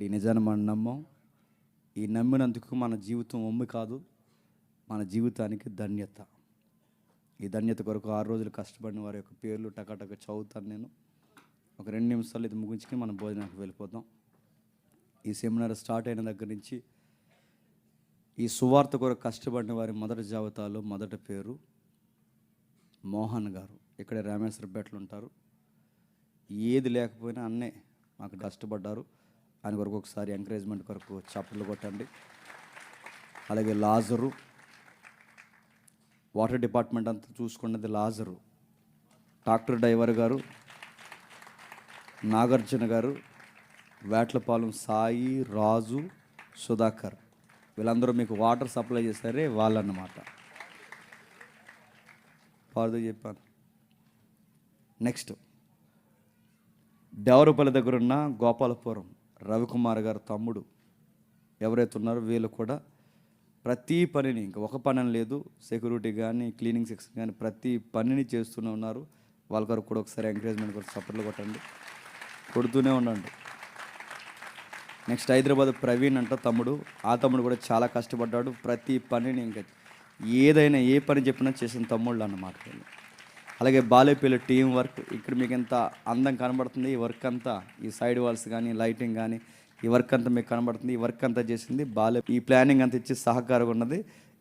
ఈ నిజాన్ని మనం నమ్మం. ఈ నమ్మినందుకు మన జీవితం ఒమ్మి కాదు మన జీవితానికి ధన్యత. ఈ ధన్యత కొరకు ఆరు రోజులు కష్టపడిన వారి యొక్క పేర్లు టకాటక చదువుతాను నేను. ఒక రెండు నిమిషాలు ఇది ముగించుకుని మనం భోజనానికి వెళ్ళిపోతాం. ఈ సెమినార్ స్టార్ట్ అయిన దగ్గర నుంచి ఈ సువార్త కొరకు కష్టపడిన వారి మొదటి జాబితాలో మొదటి పేరు మోహన్ గారు. ఇక్కడ రామేశ్వరపేటలో ఉంటారు ఏది లేకపోయినా అన్నే మాకు కష్టపడ్డారు. ఆయన కొరకు ఒకసారి ఎంకరేజ్మెంట్ కొరకు చప్పట్లు కొట్టండి. అలాగే లాజరు. వాటర్ డిపార్ట్మెంట్ అంతా చూసుకున్నది లాజరు. ట్రాక్టర్ డ్రైవర్ గారు. నాగార్జున గారు. వేట్లపాలెం సాయి రాజు సుధాకర్. వీళ్ళందరూ మీకు వాటర్ సప్లై చేస్తారే వాళ్ళన్నమాట. ఫార్దర్ చెప్పాను. నెక్స్ట్. దేవరపల్లి దగ్గర ఉన్న గోపాలపురం. రవికుమార్ గారు తమ్ముడు. ఎవరైతే ఉన్నారో వీళ్ళు కూడా ప్రతి పనిని ఇంకా ఒక పని లేదు సెక్యూరిటీ కానీ క్లీనింగ్ సెక్షన్ కానీ ప్రతి పనిని చేస్తూనే ఉన్నారు. వాళ్ళ కొరకు కూడా ఒకసారి ఎంకరేజ్మెంట్ కూడా సపోర్ట్లు కొట్టండి. కొడుతూనే ఉండండి. నెక్స్ట్ హైదరాబాద్ ప్రవీణ్ అంట తమ్ముడు. ఆ తమ్ముడు కూడా చాలా కష్టపడ్డాడు. ప్రతి పనిని ఇంకా ఏదైనా ఏ పని చెప్పినా చేసిన తమ్ముళ్ళు అన్నమాట. అలాగే బాలేపల్లి టీం వర్క్ ఇక్కడ మీకు ఎంత అందం కనబడుతుంది ఈ వర్క్ అంతా ఈ సైడ్ వాల్స్ కానీ లైటింగ్ కానీ ఈ వర్క్ అంతా మీకు కనబడుతుంది ఈ వర్క్ అంతా చేసింది బాలే ఈ ప్లానింగ్ అంతా ఇచ్చి సహకారం ఉన్నది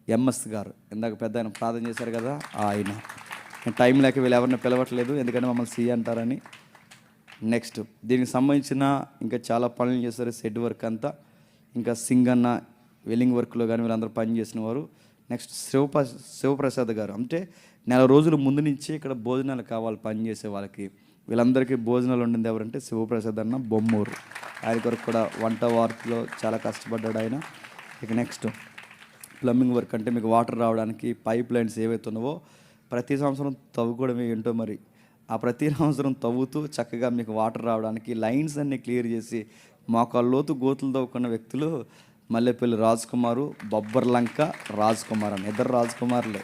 ఎంఎస్ గారు. ఇందాక పెద్ద ఆయన ప్రార్థన చేశారు కదా ఆయన. నేను టైం లేక వీళ్ళు ఎవరిని పిలవట్లేదు ఎందుకంటే మమ్మల్ని సీ అంటారని. నెక్స్ట్ దీనికి సంబంధించిన ఇంకా చాలా పనులు చేశారు సెడ్ వర్క్ అంతా. ఇంకా సింగ్ అన్న వెల్లింగ్ వర్క్లో కానీ వీళ్ళందరూ పని చేసిన వారు. నెక్స్ట్ శివప శివప్రసాద్ గారు. అంటే నెల రోజుల ముందు నుంచి ఇక్కడ భోజనాలు కావాలి పని చేసే వాళ్ళకి. వీళ్ళందరికీ భోజనాలు ఉండింది ఎవరంటే శివప్రసాద్ అన్న బొమ్మూరు. ఆయన కొరకు కూడా వంట వార్పులో చాలా కష్టపడ్డాడు ఆయన. ఇక నెక్స్ట్ ప్లంబింగ్ వర్క్ అంటే మీకు వాటర్ రావడానికి పైప్ లైన్స్ ఏవైతే ఉన్నావో ప్రతి సంవత్సరం తవ్వుకోవడమే ఏంటో మరి ఆ ప్రతి సంవత్సరం తవ్వుతూ చక్కగా మీకు వాటర్ రావడానికి లైన్స్ అన్ని క్లియర్ చేసి మోకాళ్ళలోతు గోతులు తవ్వుకున్న వ్యక్తులు మల్లెపల్లి రాజ్ కుమారు బొబ్బర్ లంక రాజ్ కుమార్ అని ఇద్దరు రాజ్ కుమార్లే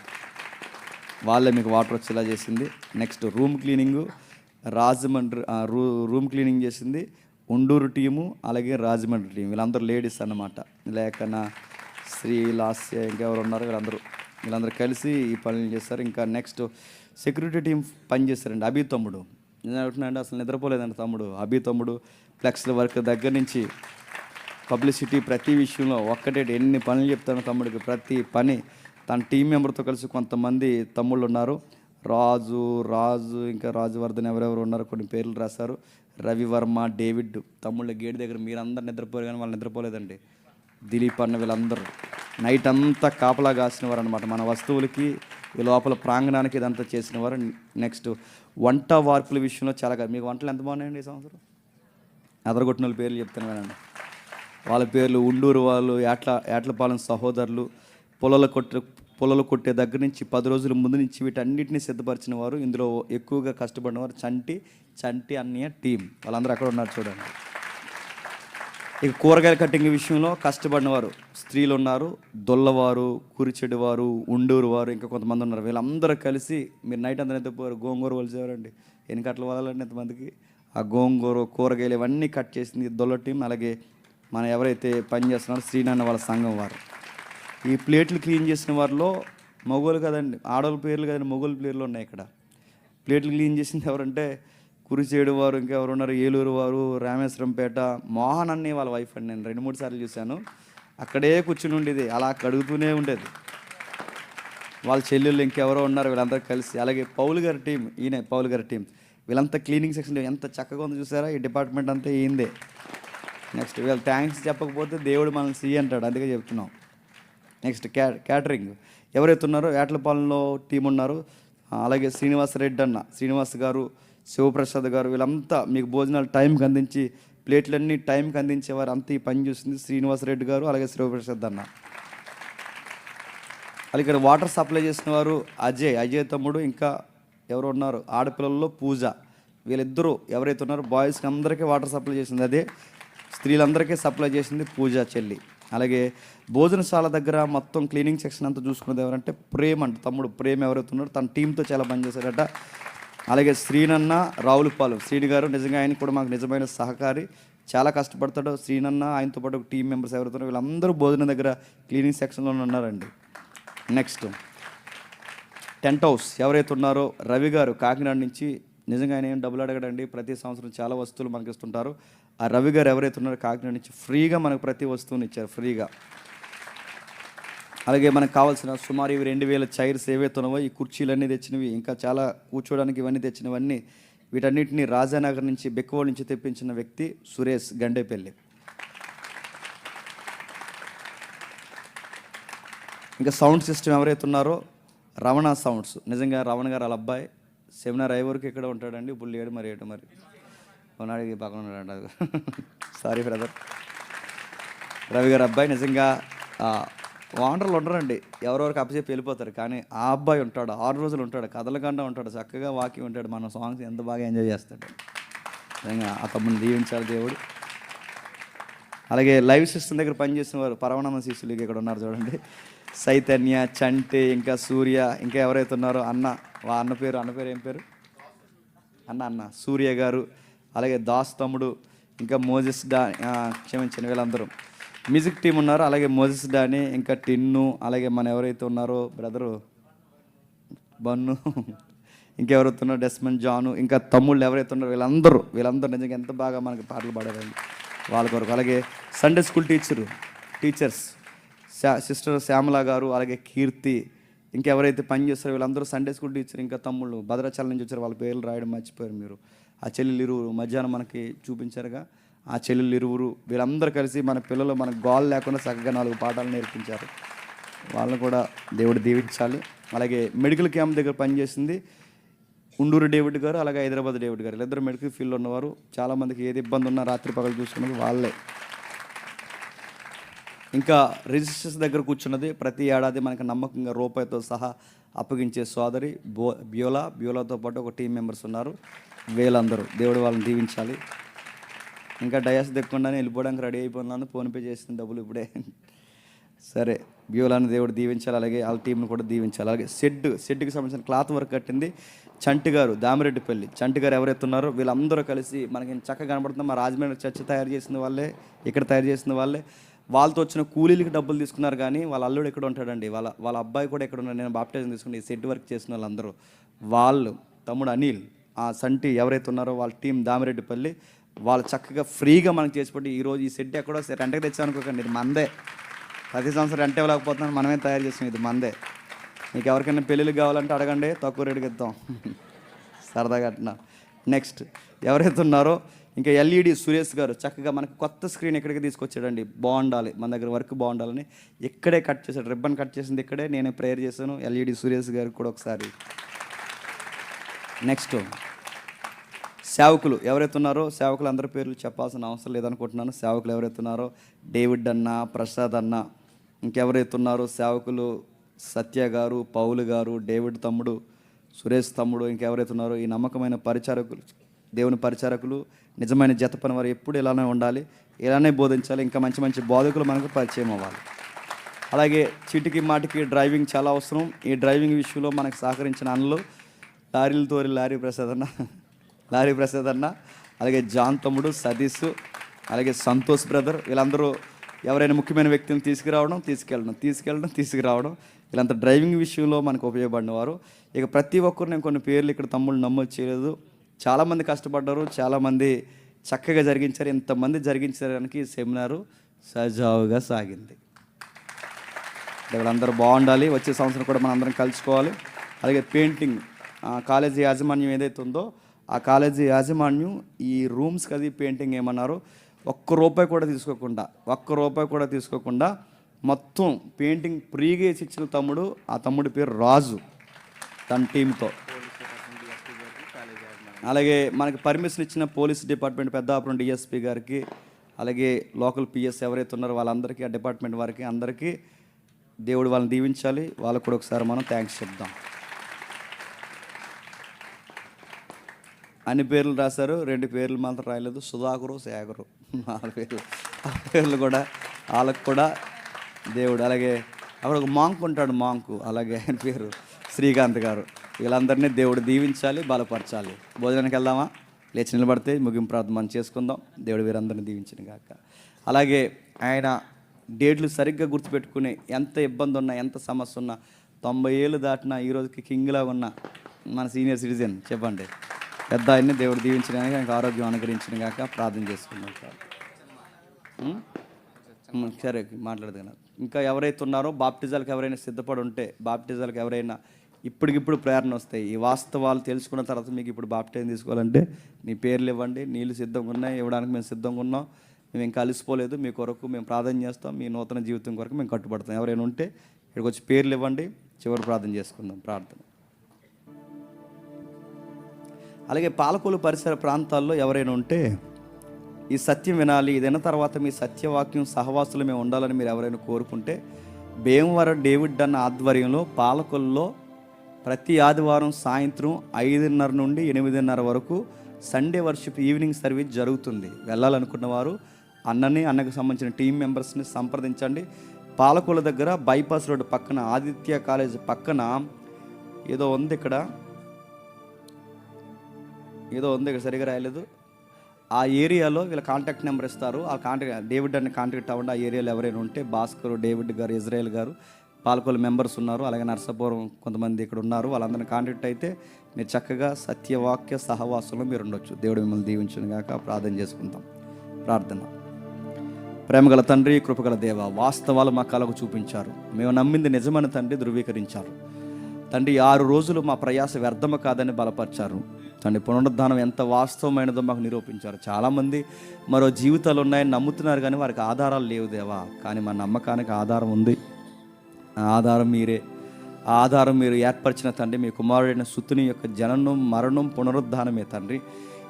వాళ్ళే మీకు వాటర్ వచ్చేలా చేసింది. నెక్స్ట్ రూమ్ క్లీనింగు రాజమండ్రి రూ రూమ్ క్లీనింగ్ చేసింది. ఉండూరు టీము అలాగే రాజమండ్రి టీం వీళ్ళందరూ లేడీస్ అన్నమాట. లేకన శ్రీ లాస్య ఇంకెవరు ఉన్నారు వీళ్ళందరూ. వీళ్ళందరూ కలిసి ఈ పనులు చేస్తారు. ఇంకా నెక్స్ట్ సెక్యూరిటీ టీం పని చేస్తారండి. అభి తమ్ముడు. నేను అంటున్నాండి అసలు నిద్రపోలేదండి తమ్ముడు. అభి తమ్ముడు ఫ్లెక్స్ల వర్క్ దగ్గర నుంచి పబ్లిసిటీ ప్రతి విషయంలో ఒక్కటే ఎన్ని పనులు చెప్తాను తమ్ముడికి ప్రతి పని తన టీం మెంబర్తో కలిసి కొంతమంది తమ్ముళ్ళు ఉన్నారు. రాజు రాజు ఇంకా రాజువర్ధన్ ఎవరెవరు ఉన్నారు కొన్ని పేర్లు రాశారు. రవివర్మ డేవిడ్ తమ్ముళ్ళ గేట్ దగ్గర మీరందరూ నిద్రపోయారు కానీ వాళ్ళు నిద్రపోలేదండి. దిలీప్ అన్న వీళ్ళందరూ. నైట్ అంతా కాపలా కాసిన వారు అనమాట మన వస్తువులకి ఈ లోపల ప్రాంగణానికి ఇదంతా చేసిన వారు. నెక్స్ట్ వంట వార్పుల విషయంలో చాలా కాదు. మీకు వంటలు ఎంత బాగున్నాయండి ఈ సంవత్సరం? ఎదరగొట్టిన వాళ్ళ పేర్లు చెప్తాను వినండి. వాళ్ళ పేర్లు ఉండూరు వాళ్ళు ఏట్ల ఏట్లపాలెం సహోదరులు పొలాల కొట్టే పొలలు కొట్టే దగ్గర నుంచి పది రోజుల ముందు నుంచి వీటన్నిటిని సిద్ధపరిచిన వారు. ఇందులో ఎక్కువగా కష్టపడిన వారు చంటి చంటి అన్నయ్య టీం వాళ్ళందరూ అక్కడ ఉన్నారు చూడండి. ఇక కూరగాయల కట్టింగ్ విషయంలో కష్టపడిన వారు స్త్రీలు ఉన్నారు దొల్లవారు కురిచెడు వారు ఉండూరు వారు ఇంకా కొంతమంది ఉన్నారు. వీళ్ళందరూ కలిసి మీరు నైట్ అంతా నిద్రపోయారు. గోంగూర వలిసేవారండి ఎన్ని కట్టలు వదలండి ఎంతమందికి? ఆ గోంగూర కూరగాయలు ఇవన్నీ కట్ చేసింది దొల్ల టీం అలాగే మన ఎవరైతే పని చేస్తున్నారో శ్రీనాన్న వాళ్ళ సంఘం వారు. ఈ ప్లేట్లు క్లీన్ చేసిన వారిలో మొగోలు కదండి ఆడవాళ్ళ పేర్లు కదండి మగోళ్ళ పేర్లు ఉన్నాయి ఇక్కడ. ప్లేట్లు క్లీన్ చేసింది ఎవరంటే కురిచేడు వారు ఇంకెవరు ఉన్నారు? ఏలూరు వారు రామేశ్వరంపేట మోహన్ అన్ని వాళ్ళ వైఫ్ అండి నేను రెండు మూడు సార్లు చూశాను. అక్కడే కూర్చుని ఉండేది అలా కడుగుతూనే ఉండేది. వాళ్ళ చెల్లెళ్ళు ఇంకెవరో ఉన్నారు వీళ్ళందరూ కలిసి. అలాగే పౌల్ గారి టీం ఈయన పౌల్ గారి టీం వీళ్ళంతా క్లీనింగ్ సెక్షన్ ఎంత చక్కగా ఉందో చూసారా? ఈ డిపార్ట్మెంట్ అంతా ఈయందే నెక్స్ట్ వీళ్ళు థ్యాంక్స్ చెప్పకపోతే దేవుడు మనల్ని సీ అంటాడు అందుకే చెప్తున్నాం. నెక్స్ట్ క్యా క్యాటరింగ్. ఎవరైతే ఉన్నారో వేటలపాలెంలో టీం ఉన్నారు అలాగే శ్రీనివాస్ రెడ్డి అన్న శ్రీనివాస్ గారు శివప్రసాద్ గారు వీళ్ళంతా మీకు భోజనాలు టైంకి అందించి ప్లేట్లన్నీ టైంకి అందించేవారు అంతా ఈ పని చూసింది శ్రీనివాస్ రెడ్డి గారు అలాగే శివప్రసాద్ అన్న. అలాగే ఇక్కడ వాటర్ సప్లై చేసిన వారు అజయ్ అజయ్ తమ్ముడు ఇంకా ఎవరు ఉన్నారు? ఆడపిల్లల్లో పూజ. వీళ్ళిద్దరూ ఎవరైతే ఉన్నారో బాయ్స్కి అందరికీ వాటర్ సప్లై చేసింది. అదే స్త్రీలందరికీ సప్లై చేసింది పూజ చెల్లి. అలాగే భోజనశాల దగ్గర మొత్తం క్లీనింగ్ సెక్షన్ అంతా చూసుకున్నది ఎవరంటే ప్రేమ్ అంట తమ్ముడు ప్రేమ్ ఎవరైతే ఉన్నారో తన టీంతో చాలా పనిచేశారట అలాగే శ్రీనన్న రావులపాలెం శ్రీని గారు నిజంగా ఆయన కూడా మాకు నిజమైన సహకారి చాలా కష్టపడతాడు. శ్రీనన్న ఆయనతో పాటు ఒక టీం మెంబర్స్ ఎవరైతే వీళ్ళందరూ భోజనం దగ్గర క్లీనింగ్ సెక్షన్లో ఉన్నారండి. నెక్స్ట్. టెంట్ హౌస్ ఎవరైతే ఉన్నారో రవి గారు కాకినాడ నుంచి నిజంగా ఆయన ఏం డబ్బులు అడగడండి ప్రతి సంవత్సరం చాలా వస్తువులు మనకిస్తుంటారు. ఆ రవి గారు ఎవరైతే ఉన్నారో కాకినాడ నుంచి ఫ్రీగా మనకు ప్రతి వస్తువుని ఇచ్చారు ఫ్రీగా. అలాగే మనకు కావాల్సిన సుమారు ఇవి రెండు వేల చైర్స్ ఏవైతే ఉన్నావో ఈ కుర్చీలన్నీ తెచ్చినవి ఇంకా చాలా కూర్చోడానికి ఇవన్నీ తెచ్చినవన్నీ వీటన్నిటిని రాజానగర్ నుంచి బెక్కువోళ్ళ నుంచి తెప్పించిన వ్యక్తి సురేష్ గండేపల్లి. ఇంకా సౌండ్ సిస్టమ్ ఎవరైతే ఉన్నారో రమణ సౌండ్స్. నిజంగా రమణ గారు వాళ్ళ అబ్బాయి సెమినార్ అయ్యే వరకు ఇక్కడ ఉంటాడండి? ఇప్పుడు లేడు మరి ఏడు మరి. ఉన్నాడు పక్కన ఉన్నాడు సారీ బ్రదర్ రవి గారు అబ్బాయి నిజంగా వాండర్లు ఉండరండి. ఎవరెవరికి అప్పచెప్పి వెళ్ళిపోతారు. కానీ ఆ అబ్బాయి ఉంటాడు ఆరు రోజులు ఉంటాడు కథలకుండా ఉంటాడు చక్కగా వాకి ఉంటాడు. మన సాంగ్స్ ఎంత బాగా ఎంజాయ్ చేస్తాడు. నిజంగా ఆ తమ్ముని దీవించాడు దేవుడు. అలాగే లైవ్ సిస్టమ్ దగ్గర పనిచేసిన వారు పరవణమ శిష్యులు ఇక్కడ ఉన్నారు చూడండి. చైతన్య చంటి ఇంకా సూర్య ఇంకా ఎవరైతే ఉన్నారో అన్న వా అన్న పేరు అన్న పేరు ఏం పేరు? అన్న అన్న సూర్య గారు. అలాగే దాస్ తమ్ముడు ఇంకా మోజెస్ డా క్షమించిన వీళ్ళందరూ. మ్యూజిక్ టీం ఉన్నారు అలాగే మోజెస్ డాని ఇంకా టిన్ను అలాగే మన ఎవరైతే ఉన్నారో బ్రదరు బన్ను ఇంకెవరైతే ఉన్నారో? డెస్మన్ జాను ఇంకా తమ్ముళ్ళు ఎవరైతే ఉన్నారో వీళ్ళందరూ వీళ్ళందరూ నిజంగా ఎంత బాగా మనకి పాటలు పాడారండి వాళ్ళ కొరకు. అలాగే Sunday school teacher teachers sister Shyamala గారు అలాగే కీర్తి ఇంకెవరైతే పని చేస్తారో వీళ్ళందరూ సండే స్కూల్ టీచర్ ఇంకా తమ్ముళ్ళు భద్రాచలం నుంచి వచ్చారు వాళ్ళ పేర్లు రాయడం మర్చిపోయారు మీరు. ఆ చెల్లెలు ఇరువురు మధ్యాహ్నం మనకి చూపించారుగా. ఆ చెల్లెలు ఇరువురు వీళ్ళందరూ కలిసి మన పిల్లలు మనకు గోల్ లేకుండా చక్కగా నాలుగు పాఠాలు నేర్పించారు. వాళ్ళని కూడా దేవుడు దీవించాలి. అలాగే మెడికల్ క్యాంప్ దగ్గర పనిచేసింది ఉండూరు డేవిడ్ గారు అలాగే హైదరాబాద్ డేవిడ్ గారు. ఇద్దరు మెడికల్ ఫీల్డ్లో ఉన్నవారు. చాలామందికి ఏది ఇబ్బంది ఉన్నా రాత్రి పగలు చూసుకున్నది వాళ్ళే. ఇంకా రిజిస్టర్స్ దగ్గర కూర్చున్నది. ప్రతి ఏడాది మనకు నమ్మకంగా రూపాయితో సహా అప్పగించే సోదరి బో బ్యోలా. బ్యోలాతో పాటు ఒక టీం మెంబర్స్ ఉన్నారు. వీళ్ళందరూ దేవుడు వాళ్ళని దీవించాలి. ఇంకా డయాస్ దిక్కుండానే వెళ్ళిపోవడానికి రెడీ అయిపోయినాను ఫోన్పే చేసిన డబ్బులు ఇప్పుడే. సరే బ్యూలాన్ని దేవుడు దీవించాలి అలాగే వాళ్ళ టీంని కూడా దీవించాలి. అలాగే షెడ్ షెడ్కి సంబంధించిన క్లాత్ వర్క్ కట్టింది చంటి గారు దామిరెడ్డిపల్లి. చంటి గారు ఎవరైతే ఉన్నారో వీళ్ళందరూ కలిసి మనకి చక్కగా కనబడుతుంది మా రాజమండ్రి చర్చ తయారు చేసిన వాళ్ళే ఇక్కడ తయారు చేసిన వాళ్ళే. వాళ్ళతో వచ్చిన కూలీలకి డబ్బులు తీసుకున్నారు కానీ వాళ్ళ అల్లుడు ఎక్కడ ఉంటాడండి? వాళ్ళ వాళ్ళ అబ్బాయి కూడా ఎక్కడ ఉన్నాడు? నేను బాప్టైజం తీసుకుని ఈ సెట్ వర్క్ చేసిన వాళ్ళందరూ. వాళ్ళు తమ్ముడు అనిల్ ఆ సంటి ఎవరైతే ఉన్నారో వాళ్ళ టీం దామిరెడ్డిపల్లి వాళ్ళు చక్కగా ఫ్రీగా మనకి చేసిపెట్టి ఈరోజు ఈ సెట్ ఎక్కడో రెంటకి తెచ్చామనుకోకండి తెచ్చాను అనుకోకండి ఇది మందే. ప్రతి సంవత్సరం రెంట్ ఇవ్వలేకపోతున్నాను మనమే తయారు చేసాం ఇది మందే. మీకు ఎవరికైనా పెళ్ళిళ్ళు కావాలంటే అడగండి తక్కువ రేటుకి ఇద్దాం. సరదాగా అట్లా నెక్స్ట్ ఎవరైతే ఉన్నారో ఇంకా ఎల్ఈడి సురేష్ గారు చక్కగా మనకు కొత్త స్క్రీన్ ఇక్కడికి తీసుకొచ్చాడండి? బాగుండాలి మన దగ్గర వర్క్ బాగుండాలని. ఇక్కడే కట్ చేశాడు రిబ్బన్ కట్ చేసింది ఇక్కడే నేనే ప్రేయర్ చేశాను ఎల్ఈడి సురేష్ గారికి కూడా ఒకసారి. నెక్స్ట్ సేవకులు ఎవరైతే ఉన్నారో సేవకులు అందరి పేర్లు చెప్పాల్సిన అవసరం లేదనుకుంటున్నాను. సేవకులు ఎవరైతే ఉన్నారో డేవిడ్ అన్న ప్రసాద్ అన్న ఇంకెవరైతే ఉన్నారో సేవకులు సత్య గారు పౌలు గారు డేవిడ్ తమ్ముడు సురేష్ తమ్ముడు ఇంకెవరైతే ఉన్నారో ఈ నమ్మకమైన పరిచారకులు దేవుని పరిచారకులు నిజమైన జత పని వారు ఎప్పుడు ఇలానే ఉండాలి ఇలానే బోధించాలి ఇంకా మంచి మంచి బోధకులు మనకు పరిచయం అవ్వాలి. అలాగే చిటికి మాటికి డ్రైవింగ్ చాలా అవసరం. ఈ డ్రైవింగ్ విషయంలో మనకు సహకరించిన అన్నలు లారీలు తోరి లారీ ప్రసాద్ అన్న. లారీ ప్రసాద్ అన్న అలాగే జాన్ తమ్ముడు సతీష్ అలాగే సంతోష్ బ్రదర్ వీళ్ళందరూ ఎవరైనా ముఖ్యమైన వ్యక్తిని తీసుకురావడం తీసుకెళ్ళడం తీసుకెళ్ళడం తీసుకురావడం వీళ్ళంతా డ్రైవింగ్ విషయంలో మనకు ఉపయోగపడిన వారు ఇక ప్రతి ఒక్కరు నేను కొన్ని పేర్లు ఇక్కడ తమ్ముళ్ళు నమోదు చేయలేదు. చాలామంది కష్టపడ్డారు చాలామంది చక్కగా జరిగించారు ఇంతమంది జరిగించడానికి సెమినారు సజావుగా సాగింది. వీళ్ళందరూ బాగుండాలి వచ్చే సంవత్సరం కూడా మనం అందరం కలుసుకోవాలి. అలాగే పెయింటింగ్ కాలేజీ యాజమాన్యం ఏదైతే ఉందో ఆ కాలేజీ యాజమాన్యం ఈ రూమ్స్కి అది పెయింటింగ్ ఏమన్నారు ఒక్క రూపాయి కూడా తీసుకోకుండా ఒక్క రూపాయి కూడా తీసుకోకుండా మొత్తం పెయింటింగ్ ఫ్రీగా వేసి ఇచ్చిన తమ్ముడు ఆ తమ్ముడి పేరు రాజు తన టీంతో అలాగే మనకి పర్మిషన్ ఇచ్చిన పోలీస్ డిపార్ట్మెంట్ పెద్దాపురం డిఎస్పీ గారికి అలాగే లోకల్ పిఎస్ ఎవరైతే ఉన్నారో వాళ్ళందరికీ ఆ డిపార్ట్మెంట్ వారికి అందరికీ దేవుడు వాళ్ళని దీవించాలి. వాళ్ళకు కూడా ఒకసారి మనం థ్యాంక్స్ చెప్దాం. అన్ని పేర్లు రాశారు రెండు పేర్లు మాత్రం రాయలేదు. సుధాకరు శేఖరు నాలుగు పేర్లు. ఆ పేర్లు కూడా వాళ్ళకు కూడా దేవుడు. అలాగే అక్కడ ఒక మాంక్ ఉంటాడు మాంకు. అలాగే ఆయన పేరు శ్రీకాంత్ గారు. వీళ్ళందరినీ దేవుడు దీవించాలి బలపరచాలి. భోజనానికి వెళ్దామా? లేచి నిలబడితే ముగింపు ప్రార్థన మనం చేసుకుందాం. దేవుడు వీరందరిని దీవించిన గాక. అలాగే ఆయన డేట్లు సరిగ్గా గుర్తుపెట్టుకుని ఎంత ఇబ్బంది ఉన్నా ఎంత సమస్య ఉన్నా తొంభై ఏళ్ళు దాటినా ఈ రోజుకి కింగ్లా ఉన్న మన సీనియర్ సిటిజన్ చెప్పండి. పెద్ద ఆయన్ని దేవుడు దీవించిన గాక ఆయనకు ఆరోగ్యం అనుగ్రహించిన కాక ప్రార్థన చేసుకుందాం సార్. సరే మాట్లాడదు. ఇంకా ఎవరైతే ఉన్నారో బాప్టిజాలకు ఎవరైనా సిద్ధపడి ఉంటే బాప్టిజాలకు ఎవరైనా ఇప్పటికిప్పుడు ప్రేరణ వస్తాయి. ఈ వాస్తవాలు తెలుసుకున్న తర్వాత మీకు ఇప్పుడు బాప్టిజం తీసుకోవాలంటే మీ పేర్లు ఇవ్వండి నీళ్ళు సిద్ధంగా ఉన్నాయి ఇవ్వడానికి మేము సిద్ధంగా ఉన్నాం. మేము ఇంకా అలసిపోలేదు మీ కొరకు మేము ప్రార్థన చేస్తాం మీ నూతన జీవితం కొరకు మేము కట్టుబడతాం. ఎవరైనా ఉంటే ఇక్కడికి వచ్చి పేర్లు ఇవ్వండి చివరి ప్రార్థన చేసుకుందాం ప్రార్థన. అలాగే పాలకొలు పరిసర ప్రాంతాల్లో ఎవరైనా ఉంటే ఈ సత్యం వినాలి ఇది తర్వాత మీ సత్యవాక్యం సహవాసులు మేము ఉండాలని మీరు ఎవరైనా కోరుకుంటే భీమవరం డేవిడ్ అన్న ఆధ్వర్యంలో పాలకొల్లో ప్రతి ఆదివారం సాయంత్రం ఐదున్నర నుండి ఎనిమిదిన్నర వరకు సండే వర్షిప్ ఈవినింగ్ సర్వీస్ జరుగుతుంది. వెళ్ళాలనుకున్న వారు అన్నని అన్నకు సంబంధించిన టీం మెంబర్స్ని సంప్రదించండి. పాలకొల దగ్గర బైపాస్ రోడ్ పక్కన ఆదిత్య కాలేజ్ పక్కన ఏదో ఉంది ఇక్కడ. ఏదో ఉంది ఇక్కడ సరిగా రాయలేదు. ఆ ఏరియాలో వీళ్ళ కాంటాక్ట్ నెంబర్ ఇస్తారు. ఆ కాంటాక్ట్ డేవిడ్ అని కాంటాక్ట్ అవ్వండి ఆ ఏరియాలో ఎవరైనా ఉంటే భాస్కర్ డేవిడ్ గారు ఇజ్రాయెల్ గారు పాలకొల మెంబర్స్ ఉన్నారు. అలాగే నర్సాపురం కొంతమంది ఇక్కడ ఉన్నారు. వాళ్ళందరిని కాంటాక్ట్ అయితే మీరు చక్కగా సత్యవాక్య సహవాసంలో మీరు ఉండొచ్చు. దేవుడు మిమ్మల్ని దీవించిన గాక ప్రార్థన చేసుకుందాం ప్రార్థన. ప్రేమగల తండ్రి కృపగల దేవ వాస్తవాలు మా కళకు చూపించారు. మేము నమ్మింది నిజమని తండ్రి ధృవీకరించారు. తండ్రి ఆరు రోజులు మా ప్రయాస వ్యర్థము కాదని బలపరిచారు. తండ్రి పునరుద్ధానం ఎంత వాస్తవమైనదో మాకు నిరూపించారు. చాలామంది మరో జీవితాలు ఉన్నాయని నమ్ముతున్నారు కానీ వారికి ఆధారాలు లేవు దేవా. కానీ మా నమ్మకానికి ఆధారం ఉంది. ఆధారం మీరే. ఆధారం మీరు ఏర్పరిచిన తండ్రి మీ కుమారుడైన సుతుని యొక్క జననం మరణం పునరుద్ధానమే తండ్రి.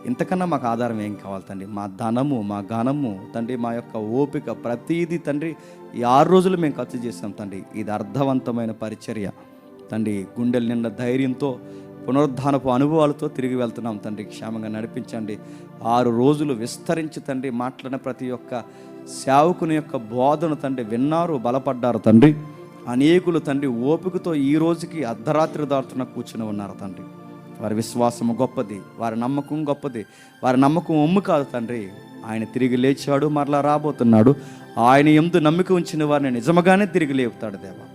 ఇంతకన్నా మాకు ఆధారం ఏం కావాలి తండ్రి? మా ధనము మా ఘనము తండ్రి మా యొక్క ఓపిక ప్రతీది తండ్రి ఈ ఆరు రోజులు మేము ఖర్చు చేసాం తండ్రి. ఇది అర్థవంతమైన పరిచర్య. తండ్రి గుండెల నిండా ధైర్యంతో పునరుద్ధానపు అనుభవాలతో తిరిగి వెళ్తున్నాం తండ్రి. క్షేమంగా నడిపించండి. ఆరు రోజులు విస్తరించి తండ్రి మాట్లాడిన ప్రతి ఒక్క సేవకుని యొక్క బోధన తండ్రి విన్నారు బలపడ్డారు తండ్రి. అనేకులు తండ్రి ఓపికతో ఈ రోజుకి అర్ధరాత్రి దాటున కూర్చుని ఉన్నారు తండ్రి. వారి విశ్వాసము గొప్పది వారి నమ్మకం గొప్పది వారి నమ్మకం ఒమ్ము కాదు తండ్రి. ఆయన తిరిగి లేచాడు మరలా రాబోతున్నాడు. ఆయన ఎందు నమ్మిక ఉంచిన వారిని నిజముగానే తిరిగి లేపుతాడు దేవా.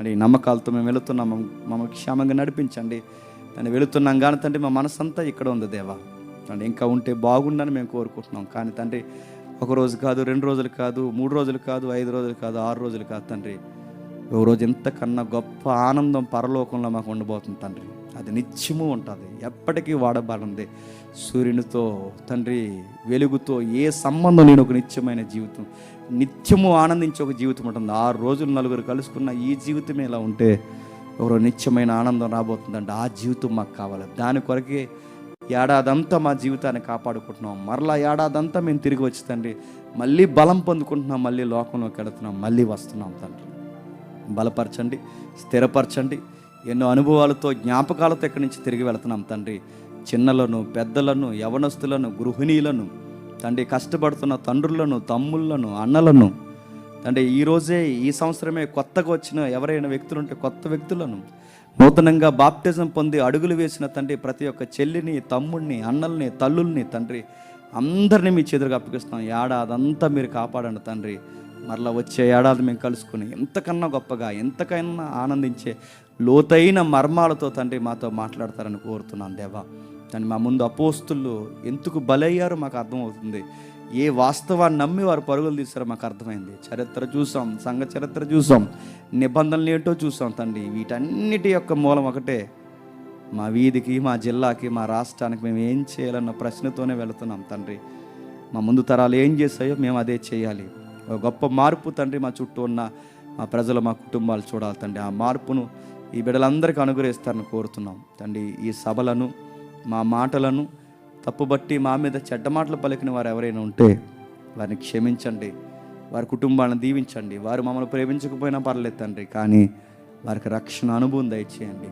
అని నమ్మకాలతో మేము వెళుతున్నాం. మమ్మల్ని క్షేమంగా నడిపించండి. నేను వెళుతున్నాం కానీ తండ్రి మా మనసంతా ఇక్కడ ఉంది దేవా. తండ్రి ఇంకా ఉంటే బాగుండని మేము కోరుకుంటున్నాం. కానీ తండ్రి ఒక రోజు కాదు రెండు రోజులు కాదు మూడు రోజులు కాదు ఐదు రోజులు కాదు ఆరు రోజులు కాదు తండ్రి. ఒక రోజు ఎంతకన్నా గొప్ప ఆనందం పరలోకంలో మాకు ఉండబోతుంది తండ్రి. అది నిత్యము ఉంటుంది. ఎప్పటికీ వాడబడింది సూర్యునితో తండ్రి వెలుగుతో ఏ సంబంధం నేను ఒక నిత్యమైన జీవితం. నిత్యము ఆనందించే ఒక జీవితం ఉంటుంది. ఆరు రోజులు నలుగురు కలుసుకున్న ఈ జీవితం ఇలా ఉంటే ఎవరో నిత్యమైన ఆనందం రాబోతుందండి. ఆ జీవితం మాకు కావాలి. దాని కొరకే ఏడాదంతా మా జీవితాన్ని కాపాడుకుంటున్నాం. మరలా ఏడాదంతా మేము తిరిగి వచ్చి తండ్రి మళ్ళీ బలం పొందుకుంటున్నాం. మళ్ళీ లోకంలోకి వెళుతున్నాం. మళ్ళీ వస్తున్నాం తండ్రి. బలపరచండి స్థిరపరచండి. ఎన్నో అనుభవాలతో జ్ఞాపకాలతో ఇక్కడి నుంచి తిరిగి వెళుతున్నాం తండ్రి. చిన్నలను పెద్దలను యవనస్తులను గృహిణీలను తండ్రి కష్టపడుతున్న తండ్రులను తమ్ముళ్ళను అన్నలను అంటే ఈరోజే ఈ సంవత్సరమే కొత్తగా వచ్చిన ఎవరైనా వ్యక్తులు ఉంటే కొత్త వ్యక్తులను నూతనంగా బాప్టిజం పొంది అడుగులు వేసిన తండ్రి ప్రతి ఒక్క చెల్లిని తమ్ముడిని అన్నల్ని తల్లుల్ని తండ్రి అందరినీ మీ చేతులకు అప్పగిస్తాం ఏడాదంతా మీరు కాపాడండి తండ్రి. మరలా వచ్చే ఏడాది మేము కలుసుకుని ఎంతకన్నా గొప్పగా ఎంతకైనా ఆనందించే లోతైన మర్మాలతో తండ్రి మాతో మాట్లాడతారని కోరుతున్నాను దేవా. తండ్రి మా ముందు అపోస్తులు ఎందుకు బలయ్యారో మాకు అర్థమవుతుంది. ఏ వాస్తవాన్ని నమ్మి వారు పరుగులు తీస్తారో మాకు అర్థమైంది. చరిత్ర చూసాం సంఘ చరిత్ర చూసాం నిబంధనలు ఏంటో చూసాం తండ్రి. వీటన్నిటి యొక్క మూలం ఒకటే. మా వీధికి మా జిల్లాకి మా రాష్ట్రానికి మేము ఏం చేయాలన్న ప్రశ్నతోనే వెళుతున్నాం తండ్రి. మా ముందు తరాలు ఏం చేస్తాయో మేము అదే చేయాలి. ఒక గొప్ప మార్పు తండ్రి మా చుట్టూ ఉన్న మా ప్రజలు మా కుటుంబాలు చూడాలి తండ్రి. ఆ మార్పును ఈ బిడ్డలందరికీ అనుగ్రహిస్తారని కోరుతున్నాం తండ్రి. ఈ సభలను మా మాటలను తప్పుబట్టి మా మీద చెడ్డ మాటలు పలికిన వారు ఎవరైనా ఉంటే వారిని క్షమించండి. వారి కుటుంబాలను దీవించండి. వారు మమ్మల్ని ప్రేమించకపోయినా పర్లేదు తండ్రి కానీ వారికి రక్షణ అనుభవం దయచేయండి.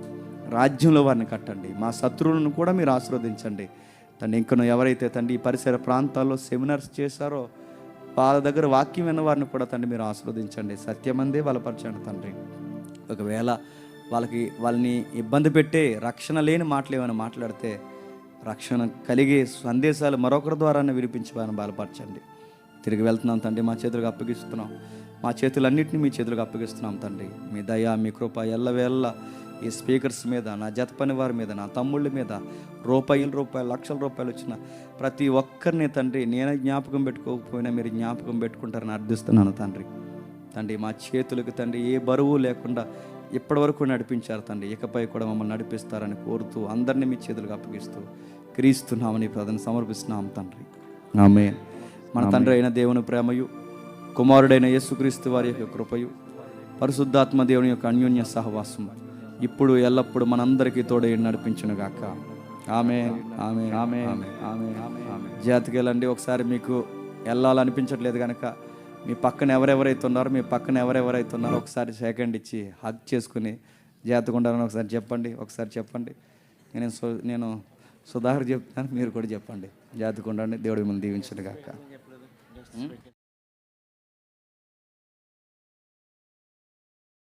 రాజ్యంలో వారిని కట్టండి. మా శత్రువులను కూడా మీరు ఆశీర్వదించండి. తండ్రి ఇంకను ఎవరైతే తండ్రి ఈ పరిసర ప్రాంతాల్లో సెమినార్స్ చేశారో వాళ్ళ దగ్గర వాక్యం విన్న వారిని కూడా తండ్రి మీరు ఆశీర్వదించండి. సత్యమందే బలపరచండి తండ్రి. ఒకవేళ వాళ్ళకి వాళ్ళని ఇబ్బంది పెట్టే రక్షణ లేని మాటలు ఏమైనా మాట్లాడితే రక్షణ కలిగే సందేశాలు మరొకరి ద్వారానే వినిపించమని బలపరచండి. తిరిగి వెళ్తున్నాం తండ్రి మా చేతులకు అప్పగిస్తున్నాం. మా చేతులన్నింటినీ మీ చేతులకు అప్పగిస్తున్నాం తండ్రి. మీ దయ మీ కృప ఎల్లవేళ్ళ ఈ స్పీకర్స్ మీద నా జత పని వారి మీద నా తమ్ముళ్ళ మీద రూపాయలు రూపాయలు లక్షల రూపాయలు వచ్చిన ప్రతి ఒక్కరిని తండ్రి నేనే జ్ఞాపకం పెట్టుకోకపోయినా మీరు జ్ఞాపకం పెట్టుకుంటారని అర్థిస్తున్నాను తండ్రి. తండ్రి మా చేతులకు తండ్రి ఏ బరువు లేకుండా ఇప్పటివరకు నడిపించారు తండ్రి. ఇకపై కూడా మమ్మల్ని నడిపిస్తారని కోరుతూ అందరినీ మీ చేతులకు అప్పగిస్తూ క్రీస్తున్నామని ప్రజలను సమర్పిస్తున్నాం తండ్రి. ఆమె మన తండ్రి అయిన దేవుని ప్రేమయు కుమారుడైన యేసుక్రీస్తు వారి యొక్క కృపయు పరిశుద్ధాత్మ దేవుని యొక్క అన్యోన్య సహవాసం ఇప్పుడు ఎల్లప్పుడు మనందరికీ తోడై నడిపించును గాక. ఆమె ఆమె ఆమె ఆమె ఆమె జాతికి వెళ్ళండి. ఒకసారి మీకు వెళ్ళాలనిపించట్లేదు కనుక మీ పక్కన ఎవరెవరైతే ఉన్నారో మీ పక్కన ఎవరెవరైతే ఉన్నారో ఒకసారి సెకండ్ ఇచ్చి హక్ చేసుకుని జాతకుండాలని ఒకసారి చెప్పండి ఒకసారి చెప్పండి. నేను సు నేను సుధాకర్ చెప్తాను మీరు కూడా చెప్పండి. జాతకుండండి దేవుడి మిమ్మల్ని దీవించను గాక